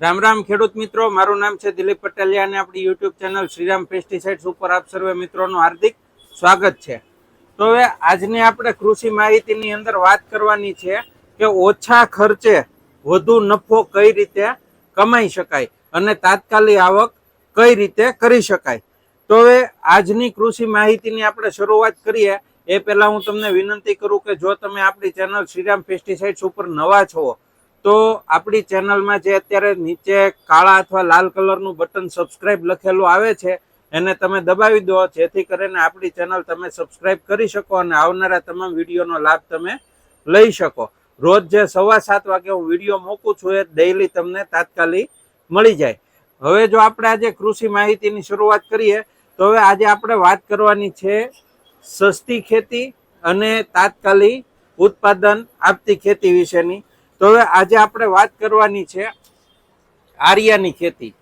રામ રામ ખેડૂત મિત્રો, મારું નામ છે દિલીપ પટેલિયા અને આપણી યુટ્યુબ ચેનલ શ્રીરામ પેસ્ટિસાઇડ્સ ઉપર આપ સર્વે મિત્રોનું હાર્દિક સ્વાગત છે. તો હવે આજની આપણે કૃષિ માહિતીની અંદર વાત કરવાની છે કે ઓછા ખર્ચે વધુ નફો કઈ રીતે કમાઈ શકાય અને તાત્કાલિક આવક કઈ રીતે કરી શકાય. તો હવે આજની કૃષિ માહિતીની આપણે શરૂઆત કરીએ. એ પહેલાં હું તમને વિનંતી કરું કે જો તમે આપણી ચેનલ શ્રીરામ પેસ્ટિસાઇડ્સ ઉપર નવા છો તો આપણી ચેનલમાં જે અત્યારે નીચે કાળા અથવા લાલ કલરનું બટન સબસ્ક્રાઇબ લખેલું આવે છે, એને તમે દબાવી દો, જેથી કરીને આપણી ચેનલ તમે સબસ્ક્રાઇબ કરી શકો અને આવનારા તમામ વિડીયોનો લાભ તમે લઈ શકો. રોજ જે સવા સાત વાગે હું વીડિયો મૂકું છું, એ ડેઇલી તમને તાત્કાલિક મળી જાય. હવે જો આપણે આજે કૃષિ માહિતીની શરૂઆત કરીએ, તો હવે આજે આપણે વાત કરવાની છે સસ્તી ખેતી અને તાત્કાલિક ઉત્પાદન આપતી ખેતી વિશેની. તો હવે આજે આપણે વાત કરવાની છે આર્યાની ખેતી.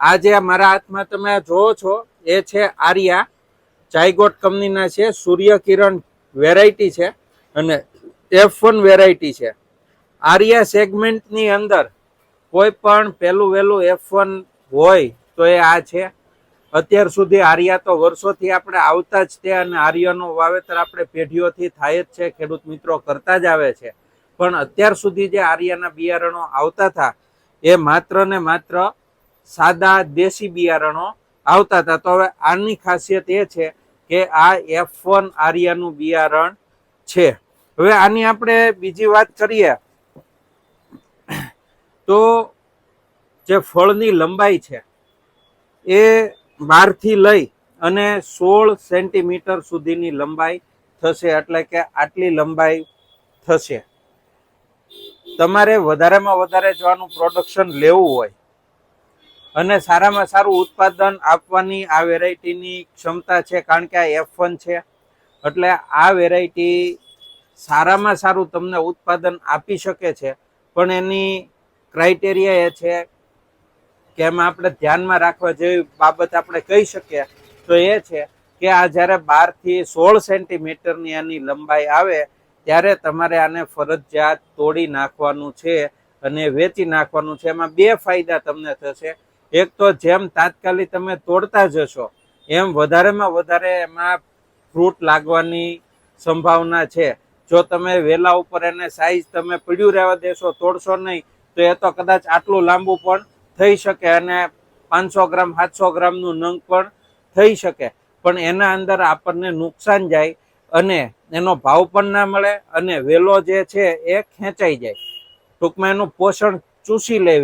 આ મારા હાથમાં તમે જોવો છો, એ છે આર્યા. ચાઇગોટ કંપનીના છે સૂર્ય કિરણ વેરાયટી છે અને એફ વન વેરાયટી છે. આર્યા સેગમેન્ટની અંદર કોઈ પણ પહેલું વહેલું એફ વન હોય તો એ આ છે. અત્યાર સુધી આર્યા તો વર્ષોથી આપણે આવતા જ છે અને આર્યનું વાવેતર આપણે પેઢીઓથી થાય જ છે, ખેડૂત મિત્રો કરતા જ આવે છે. પણ અત્યાર સુધી જે આર્યના બિયારણો આવતા હતા, એ માત્ર ને માત્ર સાદા દેશી બિયારણો આવતા હતા. તો હવે આની ખાસિયત એ છે કે આ એફ વન આર્યાનું બિયારણ છે. હવે આની આપણે બીજી વાત કરીએ, તો જે ફળની લંબાઈ છે, એ બારથી લઈ અને સોળ સેન્ટીમીટર સુધીની લંબાઈ થશે. એટલે કે આટલી લંબાઈ થશે. તમારે વધારેમાં વધારે જો આનું પ્રોડક્શન લેવું હોય અને સારામાં સારું ઉત્પાદન આપવાની આ વેરાયટીની ક્ષમતા છે, કારણ કે આ એફ વન છે. એટલે આ વેરાયટી સારામાં સારું તમને ઉત્પાદન આપી શકે છે, પણ એની ક્રાઇટેરિયા એ છે કે એમાં આપણે ધ્યાનમાં રાખવા જેવી બાબત આપણે કહી શકીએ, તો એ છે કે આ જ્યારે બારથી સોળ સેન્ટીમીટરની આની લંબાઈ આવે ત્યારે તમારે આને ફરજિયાત તોડી નાખવાનું છે અને વેચી નાખવાનું છે. એમાં બે ફાયદા તમને થશે. એક તો જેમ તાત્કાલિક તમે તોડતા જશો, એમ વધારેમાં વધારે એમાં ફ્રૂટ લાગવાની સંભાવના છે. જો તમે વેલા ઉપર એને સાઈઝ તમે પીડ્યું રહેવા દેશો, તોડશો નહીં, તો એ તો કદાચ આટલું લાંબુ પણ થઈ શકે અને પાંચસો ગ્રામ, સાતસો ગ્રામનું નંગ પણ થઈ શકે. પણ એના અંદર આપણને નુકસાન જાય અને એનો ભાવ પણ ના મળે અને વેલો જે છે એ ખેંચાઈ જાય. ટૂંકમાં એનું પોષણ ચૂસી લે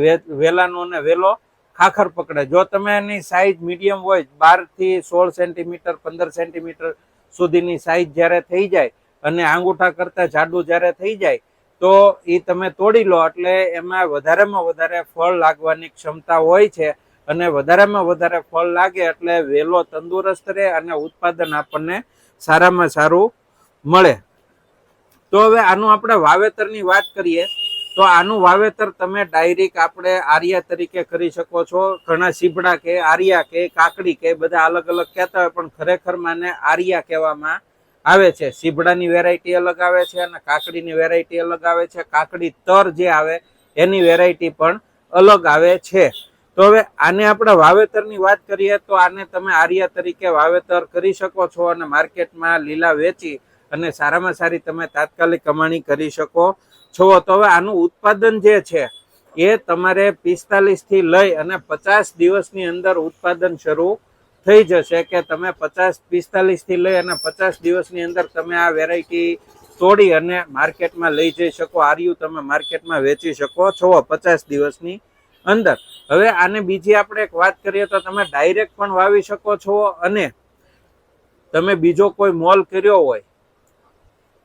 વેલાનો અને વેલો ખાખર પકડે. જો તમે એની સાઈઝ મીડિયમ હોય બારથી સોળ સેન્ટીમીટર પંદર સેન્ટીમીટર સુધીની સાઈઝ જ્યારે થઈ જાય અને આંગૂઠા કરતાં જાડું જ્યારે થઈ જાય, તો એ તમે તોડી લો એટલે એમાં વધારેમાં વધારે ફળ લાગવાની ક્ષમતા હોય છે અને વધારેમાં વધારે ફળ લાગે એટલે વેલો તંદુરસ્ત રહે અને ઉત્પાદન આપણને સારામાં સારું મળે. તો હવે આનું આપણે વાવેતરની વાત કરીએ, તો આનું વાવેતર તમે ડાયરેક્ટ આપણે આર્યા તરીકે કરી શકો છો. ઘણા સીબડા કે આર્યા કે કાકડી કે બધા અલગ અલગ કહેતા હોય, પણ ખરેખર માને આર્યા કહેવામાં આવે છે. સીબડાની વેરાયટી અલગ આવે છે અને કાકડીની વેરાયટી અલગ આવે છે. કાકડી તર જે આવે, એની વેરાયટી પણ અલગ આવે છે. તો હવે આને આપણે વાવેતરની વાત કરીએ તો આને તમે આર્યા તરીકે વાવેતર કરી શકો છો અને માર્કેટમાં લીલા વેચી અને સારામાં સારી તમે તાત્કાલિક કમાણી કરી શકો છો. તો હવે આનું ઉત્પાદન જે છે એ તમારે પિસ્તાલીસથી લઈ અને પચાસ દિવસની અંદર ઉત્પાદન શરૂ થઈ જશે કે તમે પચાસ, પિસ્તાલીસથી લઈ અને પચાસ દિવસની અંદર તમે આ વેરાયટી તોડી અને માર્કેટમાં લઈ જઈ શકો, આર્યું તમે માર્કેટમાં વેચી શકો છો પચાસ દિવસની અંદર. હવે આને બીજી આપણે એક વાત કરીએ તો તમે ડાયરેક્ટ પણ વાવી શકો છો અને તમે બીજો કોઈ મોલ કર્યો હોય,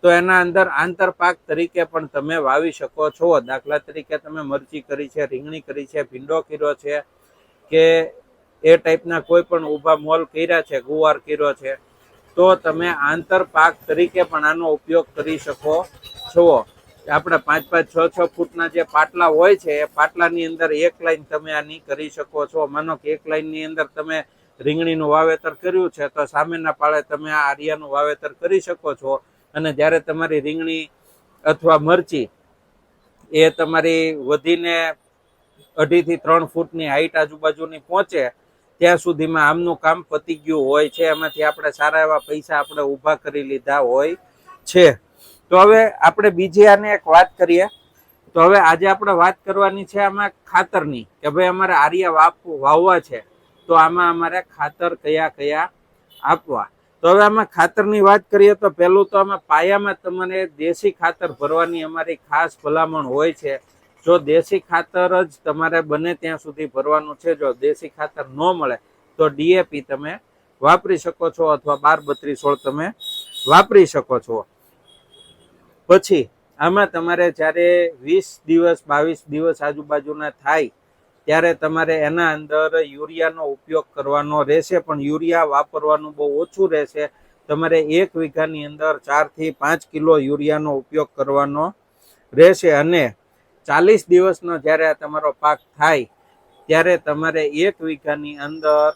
તો એના અંદર આંતરપાક તરીકે પણ તમે વાવી શકો છો. દાખલા તરીકે તમે મરચી કરી છે, રીંગણી કરી છે, ભીંડો કર્યો છે કે એ ટાઈપના કોઈ પણ ઊભા મોલ કર્યા છે, ગુવાર કર્યો છે, તો તમે આંતરપાક તરીકે પણ આનો ઉપયોગ કરી શકો છો. આપણે પાંચ પાંચ, છ છ ફૂટના જે પાટલા હોય છે, એ પાટલાની અંદર એક લાઈન તમે આની કરી શકો છો. માનો કે એક લાઈનની અંદર તમે રીંગણીનું વાવેતર કર્યું છે, તો સામેના પાળે તમે આ આર્યાનું વાવેતર કરી શકો છો. અને જ્યારે તમારી રીંગણી અથવા મરચી એ તમારી વધીને અઢીથી ત્રણ ફૂટની હાઈટ આજુબાજુની પહોંચે, ત્યાં સુધીમાં આમનું કામ પતી ગયું હોય છે. એમાંથી આપણે સારા એવા પૈસા આપણે ઊભા કરી લીધા હોય છે. તો હવે આપણે બીજી આને એક વાત કરીએ. તો હવે આજે આપણે વાત કરવાની છે આમાં ખાતરની, કે ભાઈ અમારે આર્યા વાપ, વાવવા છે. તો આમાં અમારે ખાતર કયા કયા આપવા. તો હવે આમાં ખાતરની વાત કરીએ તો પહેલું તો આમાં પાયામાં તમને દેશી ખાતર ભરવાની અમારી ખાસ ભલામણ હોય છે. જો દેશી ખાતર જ તમારે બને ત્યાં સુધી ભરવાનું છે, જો દેશી ખાતર ન મળે તો ડીએપી તમે વાપરી શકો છો અથવા બાર બત્રીસ સોળ તમે વાપરી શકો છો. પછી આમાં તમારે જ્યારે વીસ દિવસ, બાવીસ દિવસ આજુબાજુના થાય, ત્યારે તમારે એના અંદર યુરિયાનો ઉપયોગ કરવાનો રહેશે, પણ યુરિયા વાપરવાનું બહુ ઓછું રહેશે. તમારે એક વીઘાની અંદર ચારથી પાંચ કિલો યુરિયાનો ઉપયોગ કરવાનો રહેશે અને ચાલીસ દિવસનો જ્યારે તમારો પાક થાય, ત્યારે તમારે એક વીઘાની અંદર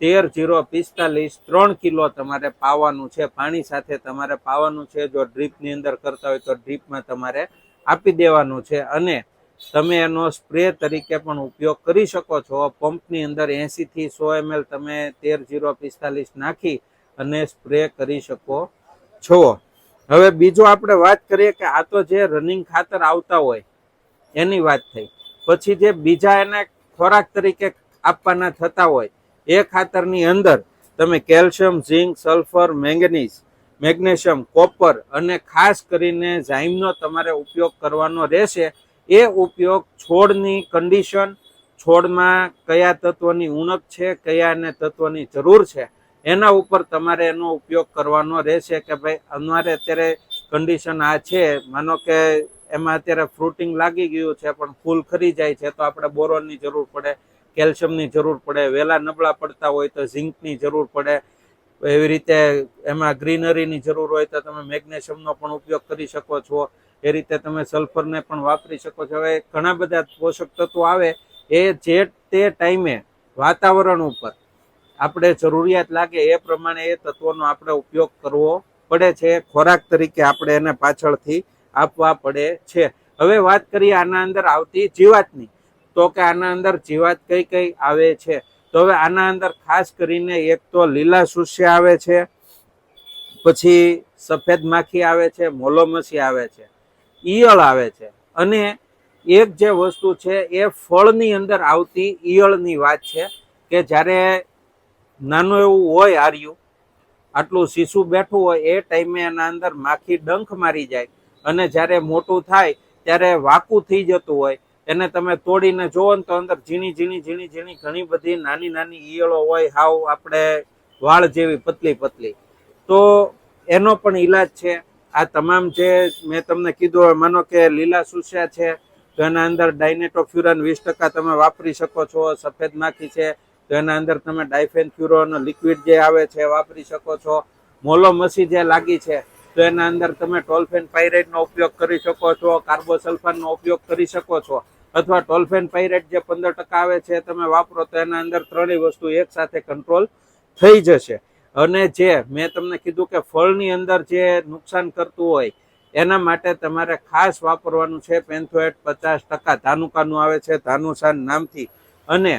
તેર જીરો પિસ્તાલીસ ત્રણ કિલો તમારે પાવાનું છે, પાણી સાથે તમારે પાવાનું છે, જો ડ્રીપની અંદર કરતા હોય તો ડ્રીપમાં તમારે આપી દેવાનું છે અને તમે એનો સ્પ્રે તરીકે પણ ઉપયોગ કરી શકો છો. પંપની અંદર એંશીથી સો એમએલ તમે તેર જીરો પિસ્તાલીસ નાખી અને સ્પ્રે કરી શકો છો. હવે બીજો આપણે વાત કરીએ કે આ તો જે રનિંગ ખાતર આવતા હોય એની વાત થઈ. પછી જે બીજા એને ખોરાક તરીકે આપવાના થતા હોય એ ખાતરની અંદર તમે calcium, zinc, sulphur, manganese, magnesium, copper અને ખાસ કરીને ઝાઇમનો તમારે ઉપયોગ કરવાનો રહેશે. એ ઉપયોગ છોડની કન્ડિશન છોડમાં કયા તત્વની ઉણપ છે કયા એને તત્વની જરૂર છે, એના ઉપર તમારે એનો ઉપયોગ કરવાનો રહેશે કે ભાઈ અમારે અત્યારે કન્ડિશન આ છે. માનો કે એમાં અત્યારે ફ્રૂટિંગ લાગી ગયું છે, પણ ફૂલ ખરી જાય છે, તો આપણે બોરોનની જરૂર પડે. કેલ્શિયમની જરૂર પડે, વેલા નબળા પડતા હોય તો ઝિંકની જરૂર પડે. એવી રીતે એમાં ગ્રીનરીની જરૂર હોય તો તમે મેગ્નેશિયમનો પણ ઉપયોગ કરી શકો છો. એ રીતે તમે સલ્ફરને પણ વાપરી શકો છો. હવે ઘણા બધા પોષક તત્વો આવે એ જે તે ટાઈમે વાતાવરણ ઉપર આપણે જરૂરિયાત લાગે એ પ્રમાણે એ તત્વોનો આપણે ઉપયોગ કરવો પડે છે. ખોરાક તરીકે આપણે એને પાછળથી આપવા પડે છે. હવે વાત કરીએ આના અંદર આવતી જીવાતની. તો કે આના અંદર જીવાત કઈ કઈ આવે છે? તો હવે આના અંદર ખાસ કરીને એક તો લીલા સુસ્ય આવે છે, પછી સફેદ માખી આવે છે, મોલોમસી આવે છે, ઈયળ આવે છે. અને એક જે વસ્તુ છે એ ફળની અંદર આવતી ઈયળની વાત છે કે જ્યારે નાનું એવું હોય આર્યું, આટલું શીશુ બેઠું હોય એ ટાઈમે એના અંદર માખી ડંખ મારી જાય. અને જ્યારે મોટું થાય ત્યારે વાકું થઈ જતું હોય. એને તમે તોડીને જોવો ને તો અંદર ઝીણી ઝીણી ઝીણી ઝીણી ઘણી બધી નાની નાની ઈયળો હોય, હાવ આપણે વાળ જેવી પતલી પતલી. તો એનો પણ ઈલાજ છે. આ તમામ જે મેં તમને કીધું હોય, માનો કે લીલા સુસ્યા છે, તો એના અંદર ડાયનેટોફ્યુરન વીસ ટકા તમે વાપરી શકો છો, સફેદ માખી છે, તો એના અંદર તમે ડાયફેનફ્યુરોન લિક્વિડ જે આવે છે વાપરી શકો છો. મોલોમસી જે લાગી છે, તો એના અંદર તમે ટોલ્ફેન પાયરેટનો ઉપયોગ કરી શકો છો, કાર્બોસલ્ફાનનો ઉપયોગ કરી શકો છો. અથવા ટોલ્ફેન પાયરેટ જે પંદર ટકા આવે છે, તમે વાપરો તો એના અંદર ત્રણેય વસ્તુ એક સાથે કંટ્રોલ થઈ જશે. અને જે મેં તમને કીધું કે ફળની અંદર જે નુકસાન કરતું હોય, એના માટે તમારે ખાસ વાપરવાનું છે પેન્થોએટ પચાસ ટકા. ધાનુકાનું આવે છે, ધાનુસાન નામથી. અને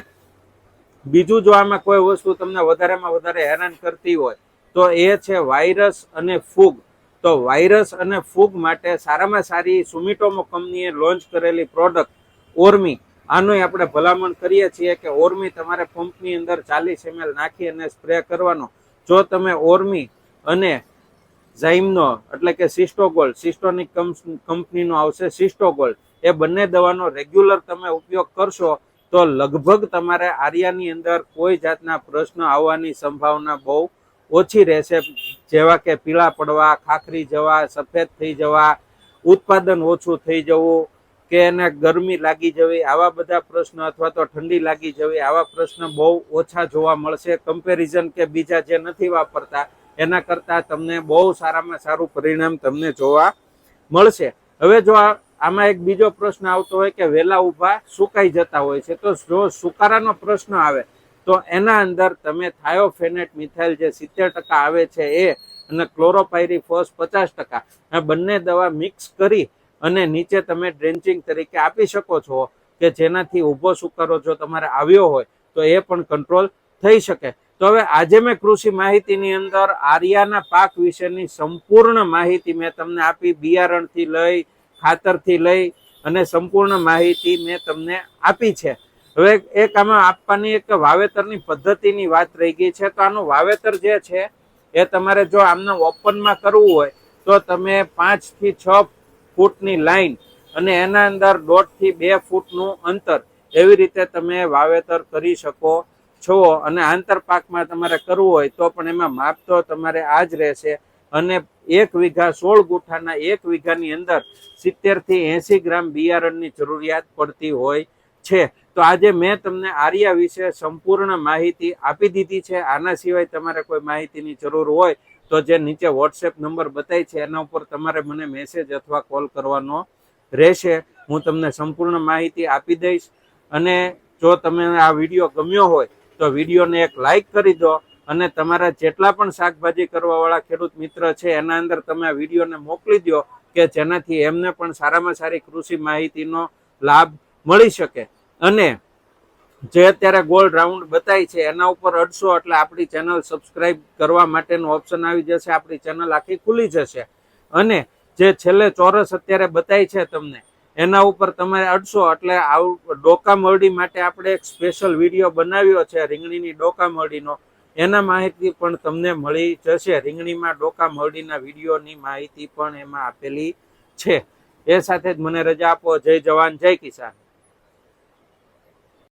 બીજું જો આમાં કોઈ વસ્તુ તમને વધારેમાં વધારે હેરાન કરતી હોય, તો એ છે વાયરસ અને ફૂગ. તો વાયરસ અને ફૂગ માટે સારામાં સારી સુમિટોમો કંપનીએ લોન્ચ કરેલી પ્રોડક્ટ ઓર્મી. આનોય આપણે ભલામણ કરીએ છીએ કે ઓર્મી તમારે પંપની અંદર ચાલીસ એમએલ નાખી અને સ્પ્રે કરવાનો. જો તમે ઓર્મી અને ઝાઇમનો એટલે કે સિસ્ટોગોલ્ડ સિસ્ટોનિક કંપનીનો આવશે સિસ્ટોગોલ્ડ એ બંને દવાનો રેગ્યુલર તમે ઉપયોગ કરશો તો લગભગ તમારે આર્યાની અંદર કોઈ જાતના પ્રશ્ન આવવાની સંભાવના બહુ ઓછી રહેશે. જેવા કે પીળા પડવા, ખાખરી જવા, સફેદ થઈ જવા, ઉત્પાદન ઓછું થઈ જવું કે એને ગરમી લાગી જવી, આવા બધા પ્રશ્ન અથવા તો ઠંડી લાગી જવી, આવા પ્રશ્ન બહુ ઓછા જોવા મળશે. કમ્પેરિઝન કે બીજા જે નથી વાપરતા, એના કરતાં તમને બહુ સારામાં સારું પરિણામ તમને જોવા મળશે. હવે જો આમાં એક બીજો પ્રશ્ન આવતો હોય કે વેલા ઊભા સુકાઈ જતા હોય છે, તો જો સુકારાનો પ્રશ્ન આવે, તો એના અંદર તમે થાયોફેનેટ મિથાઇલ જે સિત્તેર ટકા આવે છે એ અને ક્લોરોપાયરી ફોસ પચાસ ટકા, આ બંને દવા મિક્સ કરી અને નીચે તમે ડ્રેન્ચિંગ તરીકે આપી શકો છો કે જેનાથી ઊભો સુકારો જો તમારે આવ્યો હોય, તો એ પણ કંટ્રોલ થઈ શકે. તો હવે આજે મેં કૃષિ માહિતીની અંદર આર્યાના પાક વિશેની સંપૂર્ણ માહિતી મેં તમને આપી, બિયારણથી લઈ, ખાતરથી લઈ અને સંપૂર્ણ માહિતી મેં તમને આપી છે. હવે એક આમાં આપવાની એક વાવેતરની પદ્ધતિની વાત રહી ગઈ છે, તો આનું વાવેતર જે છે, એ તમારે જો આમને ઓપનમાં કરવું હોય, તો તમે પાંચથી છ ફૂટની લાઈન અને એના અંદર દોઢથી બે ફૂટનું અંતર એવી રીતે તમે વાવેતર કરી શકો છો. અને આંતર પાકમાં તમારે કરવું હોય તો પણ એમાં માપ તો તમારે આ જ રહેશે. અને એક વીઘા સોળ ગુઠાના એક વીઘાની અંદર સિત્તેરથી એંસી ગ્રામ બિયારણની જરૂરિયાત પડતી હોય છે. તો આજે મેં તમને આર્યા વિશે સંપૂર્ણ માહિતી આપી દીધી છે. આના સિવાય તમારે કોઈ માહિતીની જરૂર હોય તો જે નીચે વોટ્સએપ નંબર બતાય છે, એના ઉપર તમારે મને મેસેજ અથવા કોલ કરવાનો રહેશે. હું તમને સંપૂર્ણ માહિતી આપી દઈશ. અને જો તમે આ વીડિયો ગમ્યો હોય, તો વિડીયોને એક લાઈક કરી દો. અને તમારા જેટલા પણ શાકભાજી કરવાવાળા ખેડૂત મિત્ર છે, એના અંદર તમે આ વિડીયોને મોકલી દો કે જેનાથી એમને પણ સારામાં સારી કૃષિ માહિતીનો લાભ મળી શકે. અને જે અત્યારે ગોલ્ડ રાઉન્ડ બતાય છે, એના ઉપર અડશો એટલે આપણી ચેનલ સબસ્ક્રાઇબ કરવા માટેનું ઓપ્શન આવી જશે, આપણી ચેનલ આખી ખુલી જશે. અને જે છેલ્લે ચોરસ અત્યારે બતાય છે તમને, એના ઉપર તમે અડશો એટલે આવું, ડોકા મરડી માટે આપણે એક સ્પેશિયલ વીડિયો બનાવ્યો છે, રીંગણીની ડોકા મરડીનો. એના માહિતી પણ તમને મળી જશે, રીંગણીમાં ડોકા મરડીના વિડીયોની માહિતી પણ એમાં આપેલી છે. એ સાથે જ મને રજા આપો. જય જવાન, જય કિસાન.